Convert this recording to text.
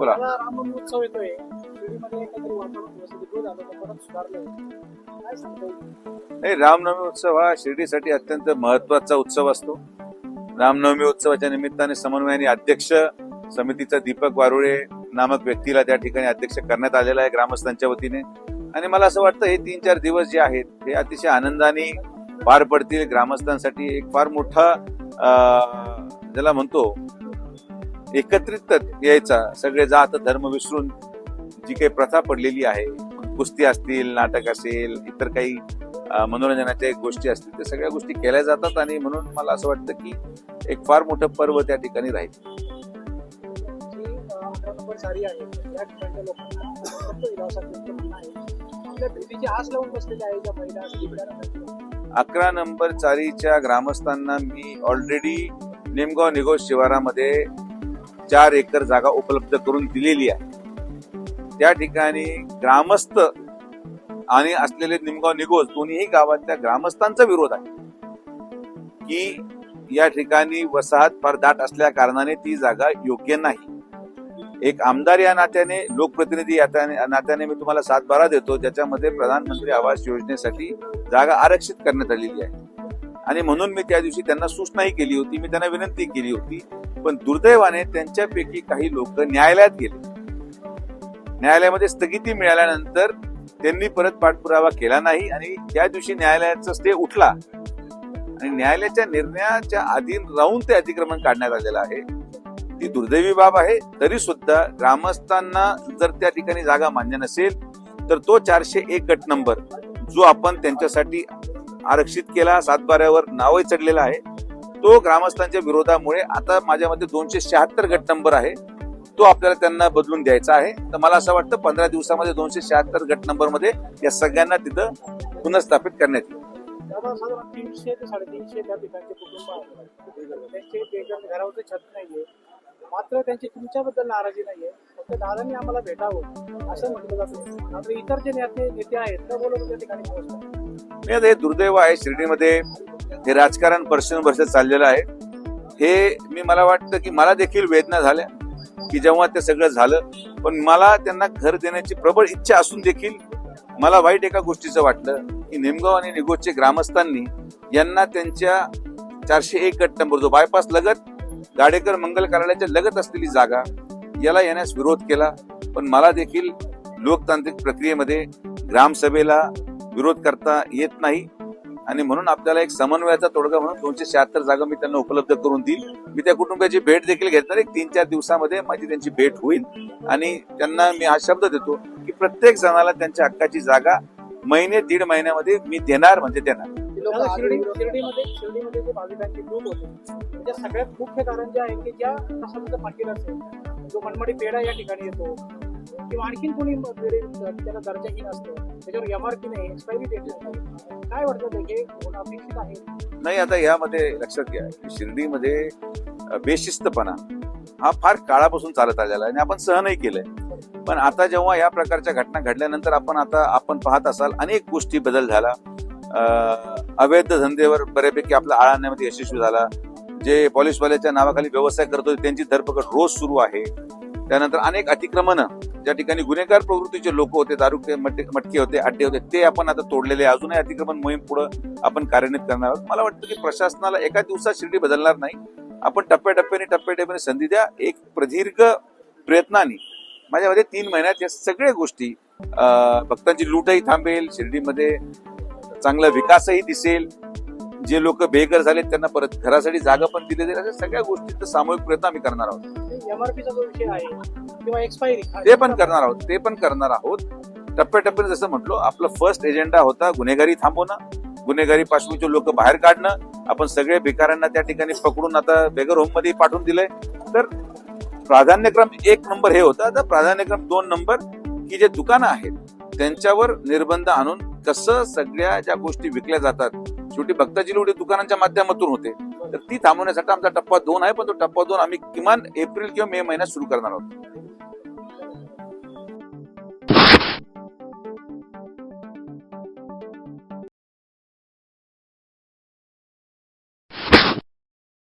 बोला उत्सव येतोय नाही रामनवमी उत्सव हा शिर्डीसाठी अत्यंत महत्त्वाचा उत्सव असतो रामनवमी उत्सवाच्या निमित्ताने समन्वयाने अध्यक्ष समितीचा दीपक वारुळे नामक व्यक्तीला त्या ठिकाणी अध्यक्ष करण्यात आलेला आहे ग्रामस्थांच्या वतीने. आणि मला असं वाटतं हे तीन चार दिवस जे आहेत हे अतिशय आनंदाने पार पडतील. ग्रामस्थांसाठी एक फार मोठा अं, ज्याला म्हणतो एकत्रित यायचा. सगळे जात धर्म विसरून जी काही प्रथा पडलेली आहे कुस्ती असतील नाटक असेल इतर काही मनोरंजनाच्या गोष्टी असतील त्या सगळ्या गोष्टी केल्या जातात आणि म्हणून मला असं वाटतं की एक फार मोठं पर्व त्या ठिकाणी राहील. अकरा नंबर अकरा नंबर चारीच्या ग्रामस्थांना मी ऑलरेडी निमगाव निगोज शिवारामध्ये चार एकर जागा उपलब्ध करून दिलेली आहे. त्या ठिकाणी ग्रामस्थ आणि असलेले निमगाव निगोज दोन्हीही गावातल्या ग्रामस्थांचा विरोध आहे. की या ठिकाणी वसाहत फार दाट असल्या कारणाने ती जागा योग्य नाही. एक आमदार या नात्याने लोकप्रतिनिधी या नात्याने मी तुम्हाला सात बारा देतो ज्याच्यामध्ये प्रधानमंत्री आवास योजनेसाठी जागा आरक्षित करण्यात आलेली आहे. आणि म्हणून मी त्या दिवशी त्यांना सूचनाही केली होती मी त्यांना विनंती केली होती पण दुर्दैवाने त्यांच्यापैकी काही लोक न्यायालयात गेले. न्यायालयामध्ये स्थगिती मिळाल्यानंतर त्यांनी परत पाठपुरावा केला नाही आणि त्या दिवशी न्यायालयाचा स्टे उठला. आणि न्यायालयाच्या निर्णयाच्या अधीन राहून ते अतिक्रमण काढण्यात आलेलं आहे. ती दुर्दैवी बाब आहे. तरी सुद्धा ग्रामस्थांना जर त्या ठिकाणी जागा मान्य नसेल तर तो चारशे एक गट नंबर जो आपण त्यांच्यासाठी आरक्षित केला सातबाऱ्यावर नावही चढलेला आहे. तो ग्रामस्थांच्या विरोधामुळे आता माझ्या मते दोनशे शहात्तर गट नंबर आहे. तो आपल्याला त्यांना बदलून द्यायचा आहे. तर मला असं वाटतं पंधरा दिवसामध्ये दोनशे शहात्तर गट नंबरमध्ये या सगळ्यांना तिथं पुनर्स्थापित करण्यात येईल. दादा साधारण तीनशे ते साडेतीनशे त्या ठिकाणचे कुटुंब आहेत. त्यांचे बेघर घरावरचं छत नाहीये. मात्र त्यांची तुमच्याबद्दल नाराजी नाहीये. फक्त दादांनी आम्हाला भेटावं असं म्हटलं जातं. मात्र इतर जे नेते नेते आहेत त्या बोलून त्या ठिकाणी पोहोचतात हे दुर्दैव आहे शिर्डीमध्ये. हे राजकारण वर्षानुवर्ष चाललेलं आहे. हे मी मला वाटतं की मला देखील वेदना झाल्या की जेव्हा ते सगळं झालं. पण मला त्यांना घर देण्याची प्रबळ इच्छा असून देखील मला वाईट एका गोष्टीचं वाटलं की निमगाव आणि निगोजचे ग्रामस्थांनी यांना त्यांच्या चारशे एक गट नंबर जो बायपास लगत गाडेकर मंगल कार्यालयाच्या लगत असलेली जागा याला येण्यास विरोध केला. पण मला देखील लोकतांत्रिक प्रक्रियेमध्ये ग्रामसभेला विरोध करता येत नाही. आणि म्हणून आपल्याला एक समन्वयाचा तोडगा म्हणून दोनशे शहात्तर जागा मी त्यांना उपलब्ध करून देईल. मी त्या कुटुंबाची भेट देखील घेतणार एक तीन चार दिवसामध्ये माझी त्यांची भेट होईल. आणि त्यांना मी हा शब्द देतो की प्रत्येक जणाला त्यांच्या हक्काची जागा महिने दीड महिन्यामध्ये मी देणार म्हणजे देणार. दादा, शिर्डी शिर्डीमध्ये शिर्डीमध्ये जे भाविकांचे ग्रुप होते त्याच्या सगळ्यात मुख्य कारण जे आहे की ज्या प्रसादाचं पाकिट असेल जो मनमाडी पेढा या ठिकाणी येतो किंवा आणखीन कोणी त्याला दर्जाहीन असतो त्याच्यावर एमआरपी नाही एक्सपायरी डेट काय वाटतं हे अपेक्षित आहे? नाही आता यामध्ये लक्षात घ्या की शिर्डीमध्ये बेशिस्तपणा हा फार काळापासून चालत आलेला आहे आणि आपण सहनही केलंय. पण आता जेव्हा या प्रकारच्या घटना घडल्यानंतर आपण आता आपण पाहत असाल अनेक गोष्टी बदल झाला. अवैध धंदेवर बऱ्यापैकी आपला आळा आणण्यामध्ये यशस्वी झाला. जे पॉलिसवाल्याच्या नावाखाली व्यवसाय करत होते त्यांची धरपकड रोज सुरू आहे. त्यानंतर अनेक अतिक्रमण ज्या ठिकाणी गुन्हेगार प्रवृत्तीचे लोक होते दारू मटके होते अड्डे होते ते आपण आता तोडलेले अजूनही अतिक्रमण मोहीम पुढे आपण कार्यान्वित करणार आहोत. मला वाटतं की प्रशासनाला एका दिवसात शिर्डी बदलणार नाही. आपण टप्प्याटप्प्याने टप्प्याटप्प्याने संधी द्या. एक प्रदीर्घ प्रयत्नाने माझ्या मते तीन महिन्यात या सगळ्या गोष्टी भक्तांची लूटही थांबेल. शिर्डीमध्ये चांगला विकासही दिसेल. जे लोक बेघर झाले त्यांना परत घरासाठी जागा पण दिली जाईल. अशा सगळ्या गोष्टींचा सामूहिक प्रयत्न आम्ही करणार आहोत. ते पण करणार आहोत. ते पण करणार आहोत. टप्प्याटप्प्याने जसं म्हटलो आपलं फर्स्ट एजेंडा होता गुन्हेगारी थांबवणं. गुन्हेगारी पार्श्वभूमीचे लोक बाहेर काढणं. आपण सगळे बेकारांना त्या ठिकाणी पकडून आता बेगर होममध्ये पाठवून दिलंय. तर प्राधान्यक्रम एक नंबर हे होता. तर प्राधान्यक्रम दोन नंबर की जे दुकानं आहेत त्यांच्यावर निर्बंध आणून कसं सगळ्या ज्या गोष्टी विकल्या जातात शेवटी भक्ताची लुटी दुकानांच्या माध्यमातून होते. तर ती थांबवण्यासाठी आमचा टप्पा दोन आहे पण तो टप्पा दोन आम्ही किमान एप्रिल किंवा मे महिन्यात सुरू करणार आहोत.